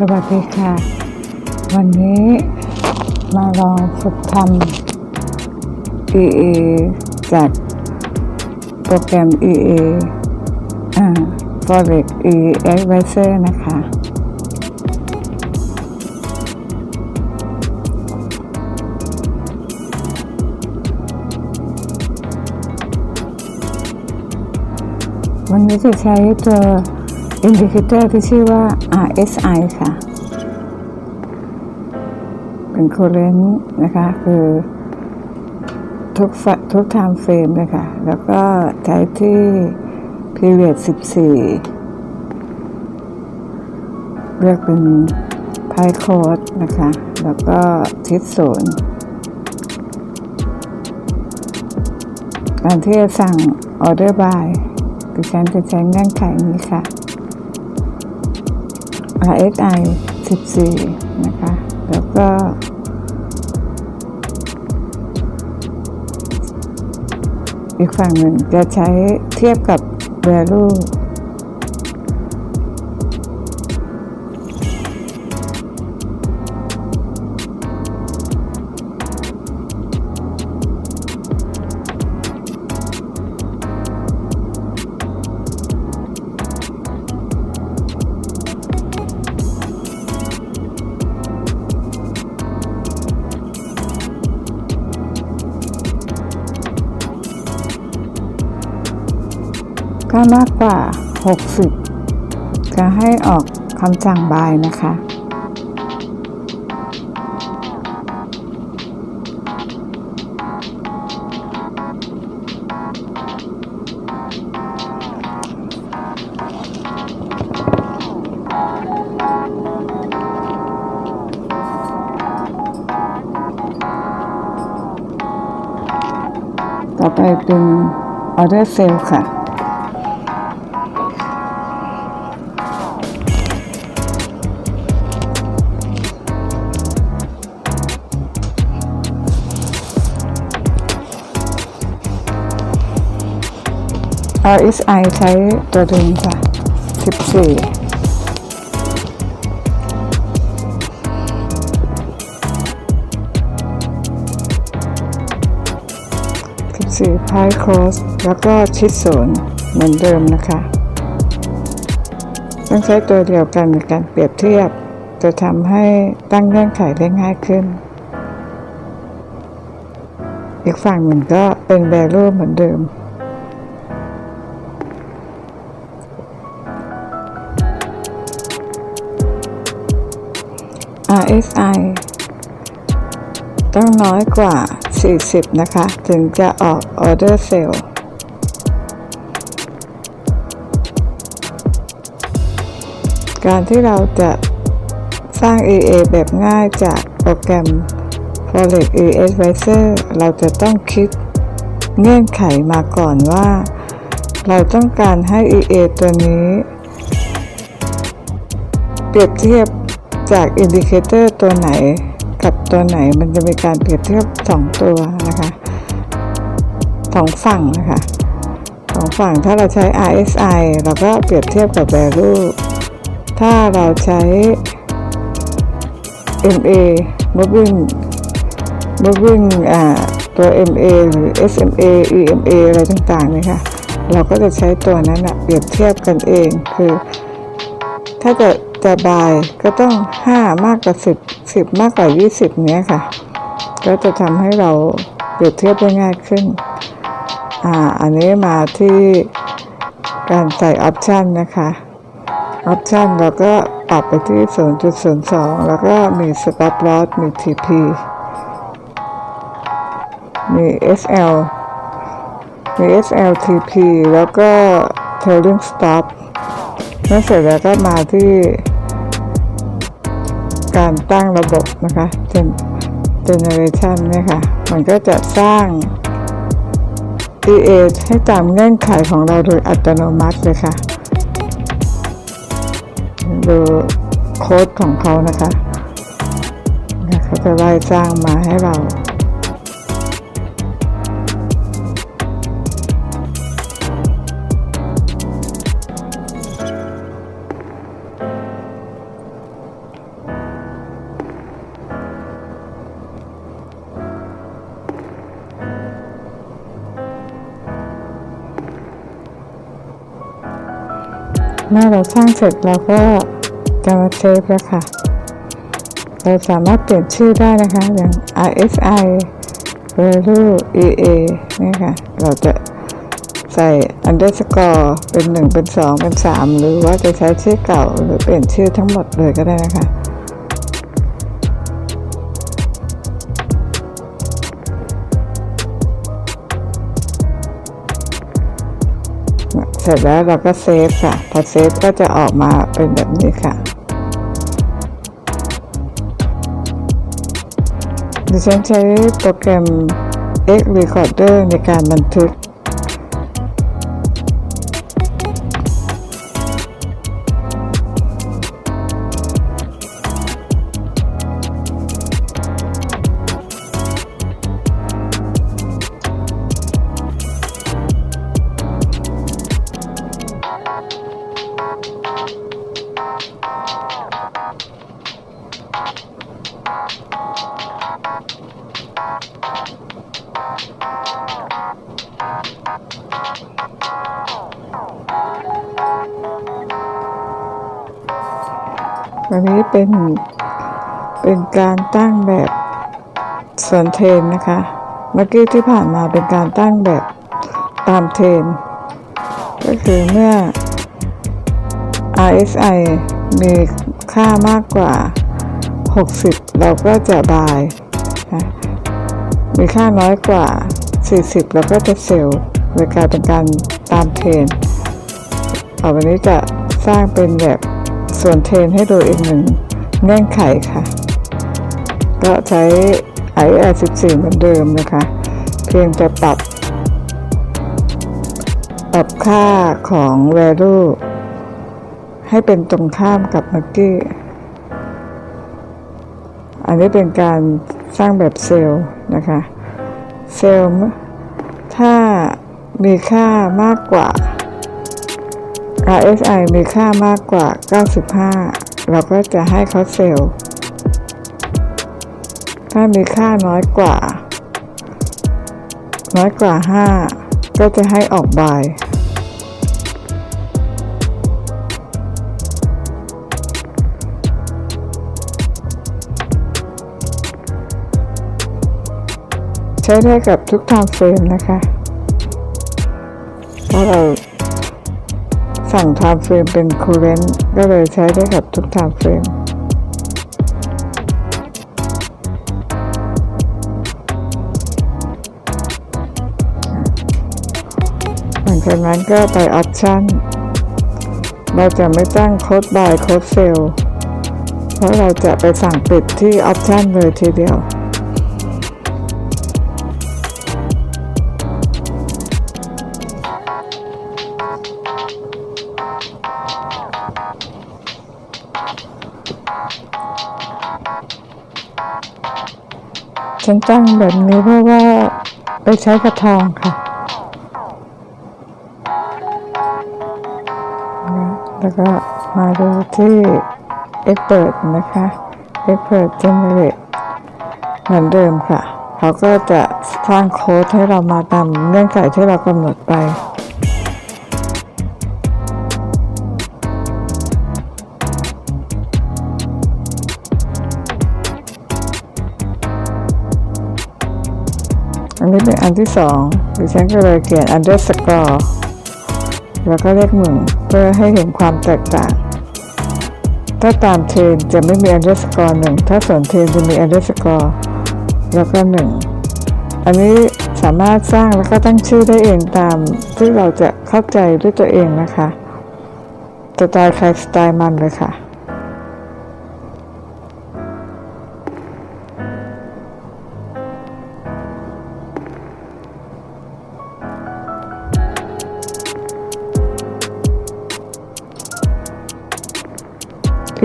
สวัสดีค่ะ วันนี้มาลองฝึกทำ EA จากโปรแกรม EA อ่า Forex E Advisor นะคะ วันนี้จะใช้ตัว Indicator ที่ชื่อว่า RSI ค่ะ เป็น current นะคะ คือทุกทุก time frame เลยค่ะ แล้วก็ใช้ที่ period 14 เลือกเป็น Pi code นะคะ แล้วก็ทิศศูนย์การที่จะสั่ง order buy ดิฉันจะใช้เงื่อนไขนี้ค่ะ RSI 14 นะคะ แล้วก็ อีกฝั่งหนึ่งจะใช้เทียบกับ value ถ้ามากกว่า 60 จะให้ออกคำสั่งบายนะคะ ต่อไปเป็น order sale ค่ะ RSI ใช้ตัวเดิมค่ะ 14 14 Pi Cross แล้วก็ชิดศูนย์เหมือนเดิมนะคะ ต้องใช้ตัวเดียวกันในการเปรียบเทียบ จะทำให้ตั้งเงื่อนไขได้ง่ายขึ้น อีกฝั่งหนึ่งก็เป็น value เหมือนเดิม RSI ต้องน้อยกว่า 40 นะคะ ถึงจะออก Order Sale การที่เราจะสร้าง EA แบบง่ายจากโปรแกรม Forex E Advisor เราจะต้องคิดเงื่อนไขมาก่อนว่า เราต้องการให้ EA ตัวนี้ เปรียบเทียบ จากอินดิเคเตอร์ตัวไหนกับตัวไหนมันจะมีการเปรียบเทียบสองตัวนะคะสองฝั่งนะคะสองฝั่งถ้าเราใช้ RSI เราก็เปรียบเทียบกับ value ถ้าเราใช้ MA moving moving อ่าตัว MA หรือ SMA EMA อะไรต่างๆเนี่ยค่ะเราก็จะใช้ตัวนั้นอะเปรียบเทียบกันเองคือ ถ้าจะจะบายก็ต้อง5มากกว่า10 10มากกว่า20เนี้ยค่ะ ก็จะทำให้เราเปรียบเทียบได้ง่ายขึ้น อ่า อันนี้มาที่การใส่ออปชันนะคะออปชันเราก็ปรับไปที่ 0.02 แล้วก็มี stop loss มี TP มี SL มี SLTP แล้วก็ trailing stop เมื่อเสร็จแล้วก็มาที่ การตั้งระบบนะคะ Gen generation เนี่ยค่ะ มันก็จะสร้าง EA ให้ตามเงื่อนไขของเราโดยอัตโนมัติเลยค่ะ ดูโค้ดของเขานะคะเขาจะไล่สร้างมาให้เรา เมื่อเราสร้างเสร็จเราก็จะมาเซฟแล้วค่ะ เราสามารถเปลี่ยนชื่อได้นะคะ อย่าง RSI value EA นี่ค่ะ เราจะใส่ underscore เป็น 1 เป็น 2 เป็น 3 หรือว่าจะใช้ชื่อเก่าหรือเปลี่ยนชื่อทั้งหมดเลยก็ได้นะคะ สร็จแล้วเราก็เซฟค่ะ พอเซฟก็จะออกมาเป็นแบบนี้ค่ะดิฉันใช้โปรแกรม X Recorder ในการบันทึก เป็น เป็นการตั้งแบบส่วนเทรนนะคะ เมื่อกี้ที่ผ่านมาเป็นการตั้งแบบตามเทรนก็คือเมื่อ RSI มีค่ามากกว่า 60 เราก็จะบายนะมีค่าน้อยกว่า 40 เราก็จะเซลล์โดยการเป็นการตามเทรนต่อไปนี้จะสร้างเป็นแบบส่วนเทรนให้ดูอีกหนึ่ง เงื่อนไขค่ะ ก็ใช้ IR 14 เหมือนเดิมนะคะ เพียงจะปรับปรับค่าของ value ให้เป็นตรงข้ามกับเมื่อกี้ อันนี้เป็นการสร้างแบบเซลล์นะคะ เซลล์ถ้ามีค่ามากกว่า RSI มีค่ามากกว่า 95 เราก็จะให้เขาเซลล์ถ้ามีค่าน้อยกว่า น้อยกว่า 5 ก็จะให้ออกบายใช้ได้กับทุก time frame นะคะเพราะเรา สั่ง time frame เป็น current ก็เลยใช้ได้กับทุก time frame หลังจากนั้นก็ไป option เราจะไม่ตั้งโค้ด by โค้ด sell เพราะเราจะไปสั่งปิดที่ option เลยทีเดียว ฉันตั้งแบบนี้เพราะว่าไปใช้กระทองค่ะนะแล้วก็มาดูที่ Expert นะคะ Expert Generate เหมือนเดิมค่ะ เขาก็จะสร้างโค้ดให้เรามาตามเงื่อนไขที่เรากำหนดไป นนี้เป็นอันที่สองดิฉันก็เลยเขียน underscore แล้วก็เลขหนึ่งเพื่อให้เห็นความแตกต่าง ถ้าตามเทรนจะไม่มี underscore หนึ่งถ้าส่วนเทรนจะมี underscore แล้วก็หนึ่งอันนี้สามารถสร้างแล้วก็ตั้งชื่อได้เองตามที่เราจะเข้าใจด้วยตัวเองนะคะสไตล์ใครสไตล์มันเลยค่ะ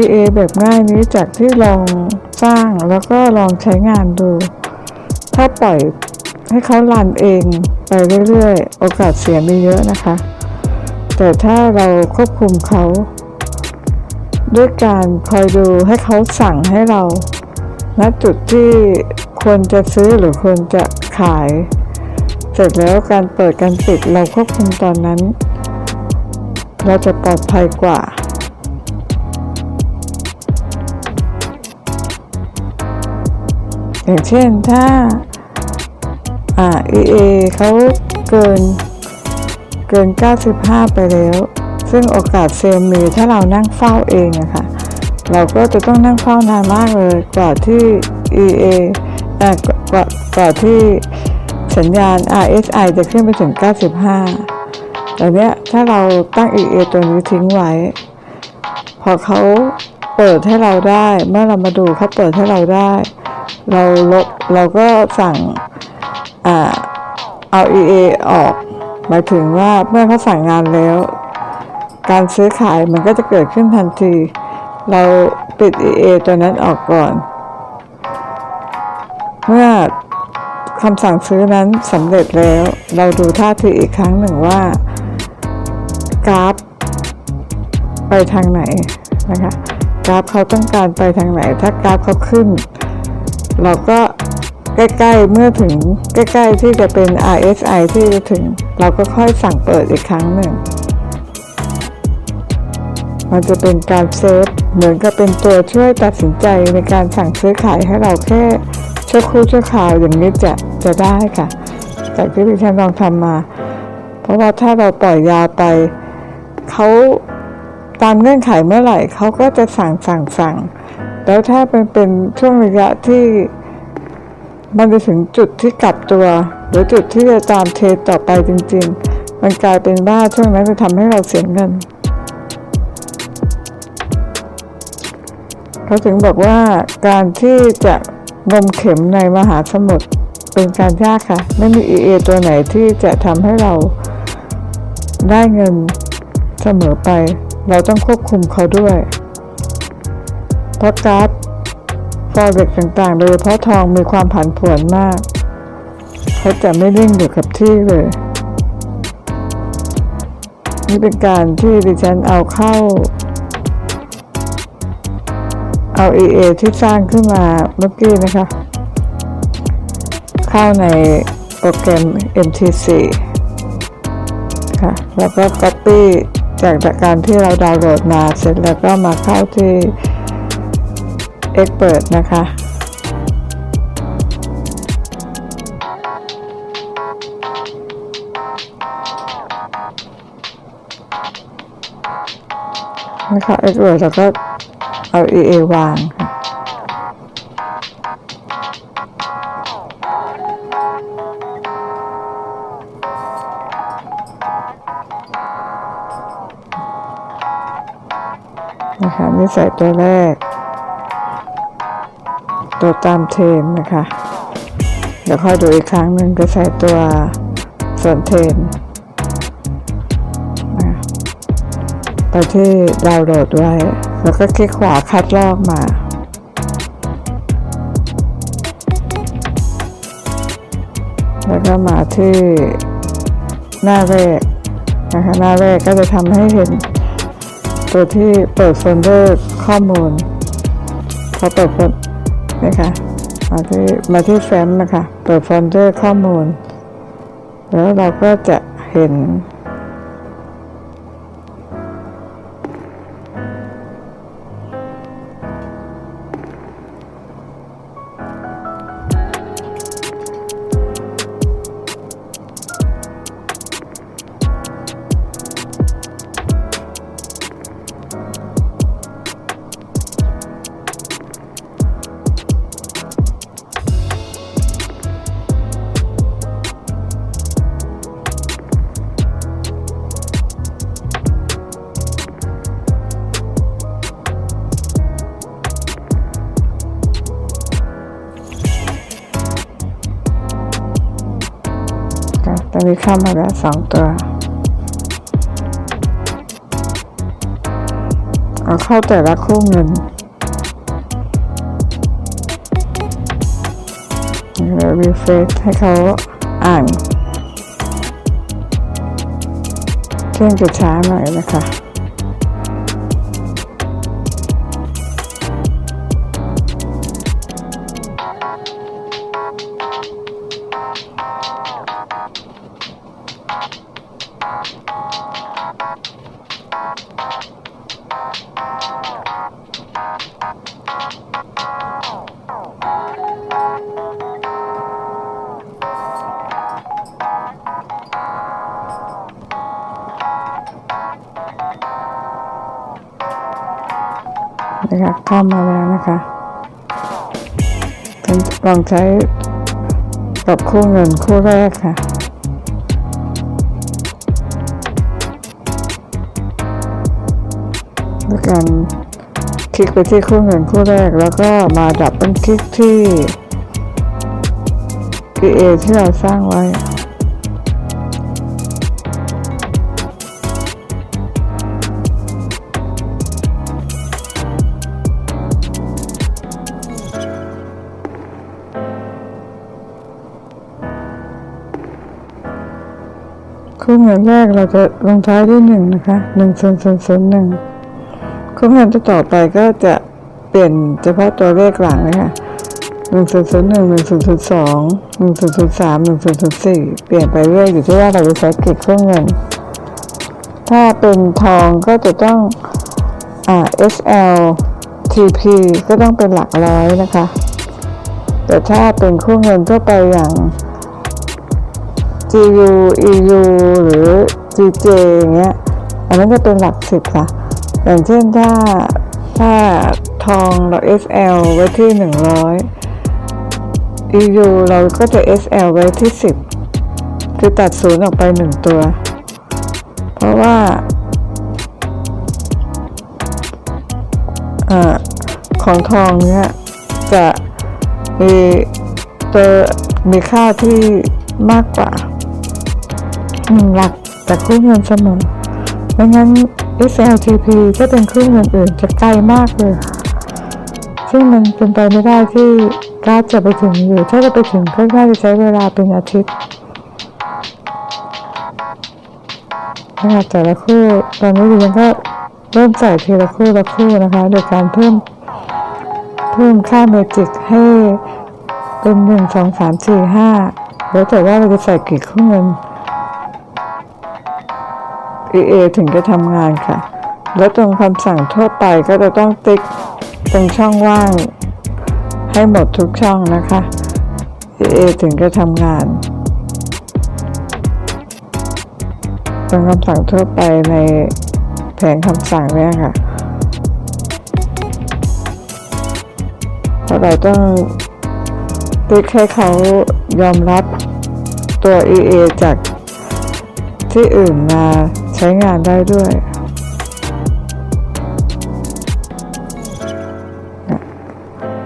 PA แบบง่ายนี้จากที่ลองสร้างแล้วก็ลองใช้งานดู ถ้าปล่อยให้เขารันเองไปเรื่อยๆ โอกาสเสียมีเยอะนะคะ แต่ถ้าเราควบคุมเขา ด้วยการคอยดูให้เขาสั่งให้เราณจุดที่ควรจะซื้อหรือควรจะขาย เสร็จแล้วการเปิดการปิดเราควบคุมตอนนั้น เราจะปลอดภัยกว่า อย่างเช่นถ้าอ่า EA เขาเกินเกิน 95 ไปแล้ว ซึ่งโอกาสเซลล์มีถ้าเรานั่งเฝ้าเองอะค่ะเราก็จะต้องนั่งเฝ้านานมากเลยกว่าที่ EA กว่ากว่าที่สัญญาณ RSI จะขึ้นไปถึง 95แต่เนี้ยถ้าเราตั้ง EA ตัวนี้ทิ้งไว้ พอเขาเปิดให้เราได้ เมื่อเรามาดูเขาเปิดให้เราได้ เราลบเราก็สั่งอ่าเอา EA ออก หมายถึงว่าเมื่อเขาสั่งงานแล้ว การซื้อขายมันก็จะเกิดขึ้นทันที เราปิด EA ตัวนั้นออกก่อน เมื่อคำสั่งซื้อนั้นสำเร็จแล้ว เราดูท่าทีอีกครั้งหนึ่งว่ากราฟ ไปทางไหนนะคะกราฟเขาต้องการไปทางไหน ถ้ากราฟเขาขึ้น เราก็ใกล้ๆเมื่อถึงใกล้ๆที่จะเป็น RSI ที่จะถึง เราก็ค่อยสั่งเปิดอีกครั้งหนึ่ง มันจะเป็นการเซฟเหมือนกับเป็นตัวช่วยตัดสินใจในการสั่งซื้อขายให้เราแค่ชั่วครู่ชั่วคราวอย่างนี้จะจะได้ค่ะ จากที่ดิฉันลองทำมา เพราะว่าถ้าเราปล่อยยาวไปเขาตามเงื่อนไขเมื่อไหร่เขาก็จะสั่งสั่งสั่ง แล้วถ้าเป็นเป็นช่วงระยะที่มันจะถึงจุดที่กลับตัว หรือจุดที่จะตามเทรต่อไปจริง ๆ มันกลายเป็นว่าช่วงนั้นจะทำให้เราเสียเงินเขาถึงบอกว่าการที่จะงมเข็มในมหาสมุทรเป็นการยากค่ะ ไม่มี EA ตัวไหนที่จะทำให้เราได้เงินเสมอไป เราต้องควบคุมเขาด้วย เพราะกราฟฟอเร็กต่างๆ โดยเฉพาะทองมีความผันผวนมากเขาจะไม่นิ่งอยู่กับที่เลย นี่เป็นการที่ดิฉันเอาเข้า เอา EA ที่สร้างขึ้นมาเมื่อกี้นะคะ เข้าในโปรแกรม MTC ค่ะ แล้วก็ Copy จากการที่เราดาวน์โหลดมาเสร็จแล้วก็มาเข้าที่ Expert นะคะ นะคะ Expert แล้วก็เอา EA วางค่ะนะคะนี่ใส่ตัวแรก ตัวตามเทรนนะคะ เดี๋ยวค่อยดูอีกครั้งหนึ่งก็ใส่ตัวส่วนเทรนนะไปที่ดาวน์โหลดไว้ แล้วก็คลิกขวาคัดลอกมาแล้วก็มาที่หน้าแรกนะคะหน้าแรกก็จะทำให้เห็น ตัวที่เปิดโฟลเดอร์ข้อมูลพอเปิดโฟล นะคะ มาที่มาที่แฟ้มนะคะ เปิดโฟลเดอร์ข้อมูล แล้วเราก็จะเห็น นี้เข้ามาแล้วสองตัว เอาเข้าแต่ละคู่เงินเรารีเฟรให้เขาอ่านเครื่องจะช้าหน่อยนะคะ นะคะเข้ามาแล้วนะคะลองใช้กับคู่เงินคู่แรกค่ะด้วยการคลิกไปที่คู่เงินคู่แรกแล้วก็มาดับเบิลคลิกที่ PA ที่เราสร้างไว้ คู่เงินแรกเราจะลงท้ายด้วยหนึ่งนะคะหนึ่งศูนย์ศูนย์ศูนย์หนึ่งคู่เงินที่ต่อไปก็จะเปลี่ยนเฉพาะตัวเลขหลังนะคะหนึ่งศูนย์ศูนย์หนึ่งหนึ่งศูนย์ศูนย์สองหนึ่งศูนย์ศูนย์สามหนึ่งศูนย์ศูนย์สี่เปลี่ยนไปเรื่อยอยู่ที่ว่าเราจะใช้กี่คู่เงิน ถ้าเป็นทองก็จะต้องอ่า SL TP ก็ต้องเป็นหลักร้อยนะคะ แต่ถ้าเป็นคู่เงินทั่วไปอย่าง GU EU หรือ GJ อย่างเงี้ยอันนั้นจะเป็นหลักสิบค่ะ อย่างเช่นถ้าถ้าทองเรา SL ไว้ที่หนึ่งร้อย EU เราก็จะ SL ไว้ที่สิบคือตัดศูนย์ออกไปหนึ่งตัว เพราะว่าอ่อของทองเนี้ยจะมีตัวมีค่าที่มากกว่า หนึ่งหลักจากคู่เงินเสมอไม่งั้น SLTP ถ้าเป็นคู่เงินอื่นจะไกลมากเลยค่ะซึ่งมันเป็นไปไม่ได้ที่การจะไปถึงอยู่ ถ้าจะไปถึงก็น่าจะใช้เวลาเป็นอาทิตย์นะคะแต่ละคู่ตอนนี้ดิฉันก็เริ่มใส่ทีละคู่ละคู่นะคะโดยการเพิ่มเพิ่มค่าเมจิกให้เป็นหนึ่งสองสามสี่ห้าแล้วแต่ว่าเราจะใส่กี่คู่เงิน EA ถึงจะทำงานค่ะ แล้วตรงคำสั่งทั่วไปก็จะต้องติ๊กตรงช่องว่าง ให้หมดทุกช่องนะคะ EA ถึงจะทำงานตรงคำสั่งทั่วไปในแผงคำสั่งเนี่ยค่ะเพราะเราต้องติ๊กให้เขายอมรับตัว EA จากที่อื่นมา ใช้งานได้ด้วย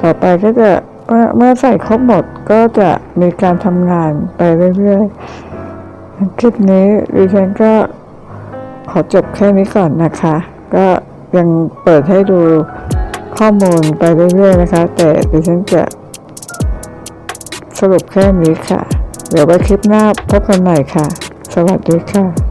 ต่อไปก็จะเมื่อเมื่อใส่ครบหมดก็จะมีการทำงานไปเรื่อยๆ คลิปนี้ดิฉันก็ขอจบแค่นี้ก่อนนะคะ ก็ยังเปิดให้ดูข้อมูลไปเรื่อยๆนะคะ แต่ดิฉันจะสรุปแค่นี้ค่ะ เดี๋ยวไว้คลิปหน้าพบกันใหม่ค่ะ สวัสดีค่ะ